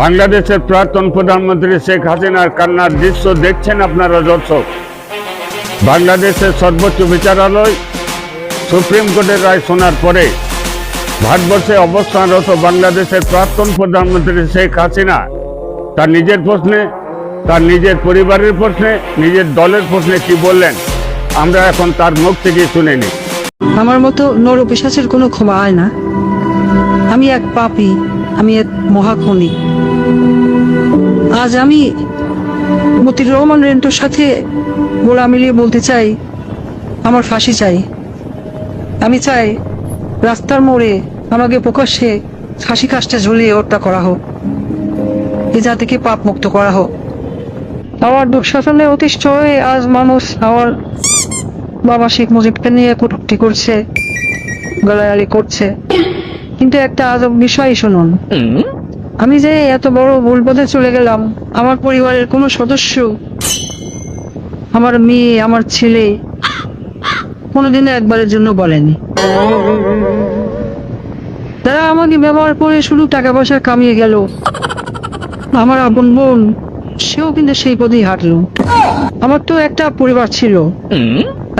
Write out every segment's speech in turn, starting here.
বাংলাদেশের প্রাক্তন প্রধানমন্ত্রী শেখ হাসিনার কান্নার দৃশ্য দেখছেন আপনারা দর্শক। বাংলাদেশের সর্বোচ্চ বিচারালয় সুপ্রিম কোর্টের রায় শোনার পরে ভারতবর্ষে অবস্থানরত বাংলাদেশের প্রাক্তন প্রধানমন্ত্রী শেখ হাসিনা তার নিজের প্রশ্নে, তার নিজের পরিবারের প্রশ্নে, নিজের দলের প্রশ্নে কি বললেন, আমরা এখন তার মুখ থেকে শুনে নিই। আমার মতো নর কোনো ক্ষমা হয় না। আমি এক পাপী। আমি এক মহাখনি আজ আমি মতির রহমান রেন্টোর সাথে গোলা মিলিয়ে বলতে চাই, আমার ফাঁসি চাই। আমি চাই রাস্তার মোড়ে আমাকে প্রকাশ্যে ফাঁসি কাজটা ঝুলিয়ে হত্যা করা হোক, এ জাতিকে পাপ মুক্ত করা হোক। আমার দুঃশাসনে অতিষ্ঠ হয়ে আজ মানুষ আমার বাবা শেখ মুজিবকে নিয়ে কটূক্তি করছে গালাগালি করছে। কিন্তু একটা আজব বিষয় শুনুন। আমি যে এত বড় ভুল পথে চলে গেলাম আমার পরিবারের কোনো সদস্য আমার মেয়ে আমার ছেলে কোনোদিনও একবারের জন্য বলেনি। তারা আমাকে ব্যবহার করে শুধু টাকা পয়সা কামিয়ে গেল। আমার আপন বোন সেও কিন্তু সেই পথেই হাঁটলো। আমার তো একটা পরিবার ছিল।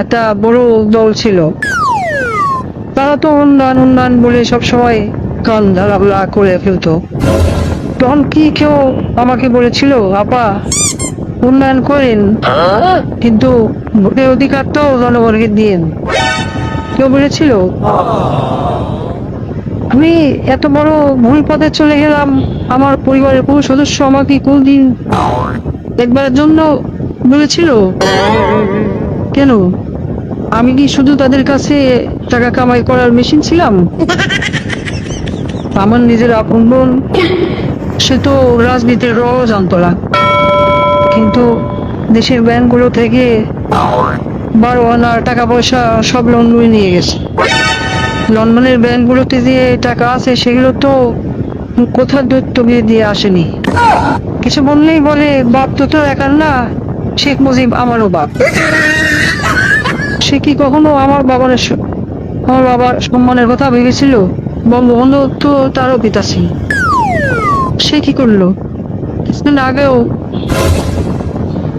একটা বড় দল ছিল। তারা তো উন্নয়ন উন্নয়ন বলে সবসময় কান ধারাবলা করে ফেলতো। তখন কি কেউ আমাকে বলেছিল, আপা, উন্নয়ন করেন, কিন্তু ভোটের অধিকার তো জনগণকে দিন কেউ বলেছিল, আমি এত বড় ভুল পথে চলে গেলাম, আমার পরিবারের কোনো সদস্য আমাকে কোনদিন একবারের জন্য বলেছিল, কেন? আমি কি শুধু তাদের কাছে টাকা কামাই করার মেশিন ছিলাম? আমার নিজের আপন বোন, সে তো রাজনীতির র জানতো না কিন্তু দেশের ব্যাংকগুলো থেকে বারো আনার টাকা পয়সা সব লন্ডনে নিয়ে গেছে। লন্ডনের ব্যাংকগুলোতে যে টাকা আছে, সেগুলো তো কোথাও দৈত্য বিয়ে দিয়ে আসেনি। কিছু বললেই বলে, বাপ তো তো একার না, শেখ মুজিব আমারও বাপ। সে কি কখনো আমার বাবার আমার বাবার সম্মানের কথা ভেবেছিল? বঙ্গবন্ধু তো তারও পিতা ছিল। সে কি করল? কিছুদিন আগেও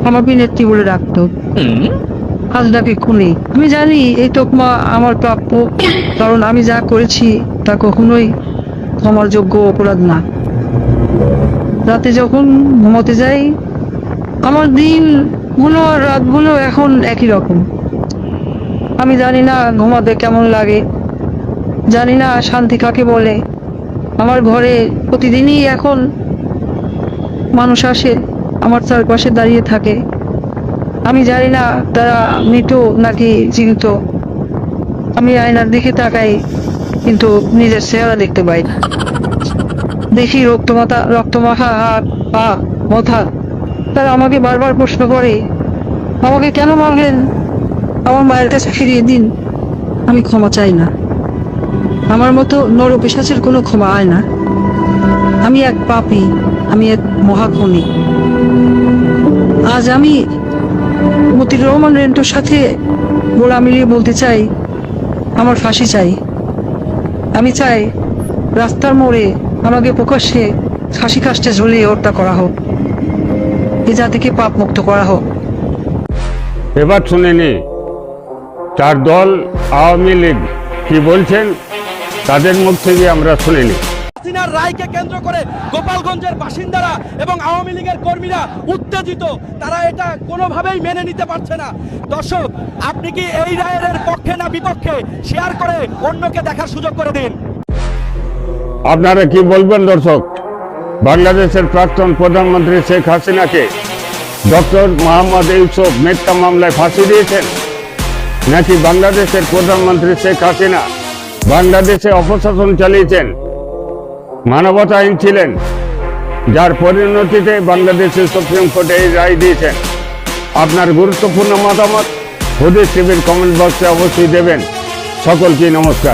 আমাকে নেত্রী বলে ডাকতো। খুনি। আমি জানি এই তোকমা আমার প্রাপ্য কারণ আমি যা করেছি তা কখনোই আমার যোগ্য অপরাধ না। রাতে যখন ঘুমোতে যাই আমার দিনগুলো আর রাতগুলো এখন একই রকম। আমি জানি না ঘুমাতে কেমন লাগে। জানি না শান্তি কাকে বলে। আমার ঘরে প্রতিদিনই এখন মানুষ আসে, আমার চারপাশে দাঁড়িয়ে থাকে। আমি জানি না তারা মৃত নাকি জীবিত। আমি আয়নার দিকে তাকাই, কিন্তু নিজের চেহারা দেখতে পাই। দেখি রক্তমাতা রক্তমাখা, হাত, পা, মাথা। তারা আমাকে বারবার প্রশ্ন করে, আমাকে কেন মারলেন? আমার মায়ের কাছে ফিরিয়ে দিন, আমি ক্ষমা চাই না। আমার মতো নর পিসাচের কোনো ক্ষমা হয় না। আমি এক পাপী, আমি এক মহাখনি। আজ আমি মতির রহমান রেন্টোর সাথে গোড়া মিলিয়ে বলতে চাই, আমার ফাঁসি চাই। আমি চাই রাস্তার মোড়ে আমাকে প্রকাশ্যে ফাঁসি কাজটা ঝুলিয়ে হত্যা করা হোক। এ জাতিকে পাপ মুক্ত করা হোক। এবার শুনে নি। তার দল আওয়ামী লীগ কি বলছেন তাদের মুখ থেকে আমরা শুনে নিই। হাসিনার রায়কে কেন্দ্র করে গোপালগঞ্জের বাসিন্দারা এবং আওয়ামী লীগের কর্মীরা উত্তেজিত। তারা এটা কোনোভাবেই মেনে নিতে পারছে না। দর্শক আপনি কি এই রায়ের পক্ষে না বিপক্ষে শেয়ার করে অন্যকে দেখার সুযোগ করে দিন? আপনারা কি বলবেন দর্শক? বাংলাদেশের প্রাক্তন প্রধানমন্ত্রী শেখ হাসিনাকে ডক্টর মোহাম্মদ ইউসুফ মিথ্যা মামলায় ফাঁসি দিয়েছেন? নাকি বাংলাদেশের প্রধানমন্ত্রী শেখ হাসিনা বাংলাদেশে অপশাসন চালিয়েছেন? মানবতা আইন ছিলেন, যার পরিণতিতে বাংলাদেশের সুপ্রিম কোর্টে এই রায় দিয়েছেন। আপনার গুরুত্বপূর্ণ মতামত হুদিস টিভির কমেন্ট বক্সে অবশ্যই দেবেন। সকলকে নমস্কার।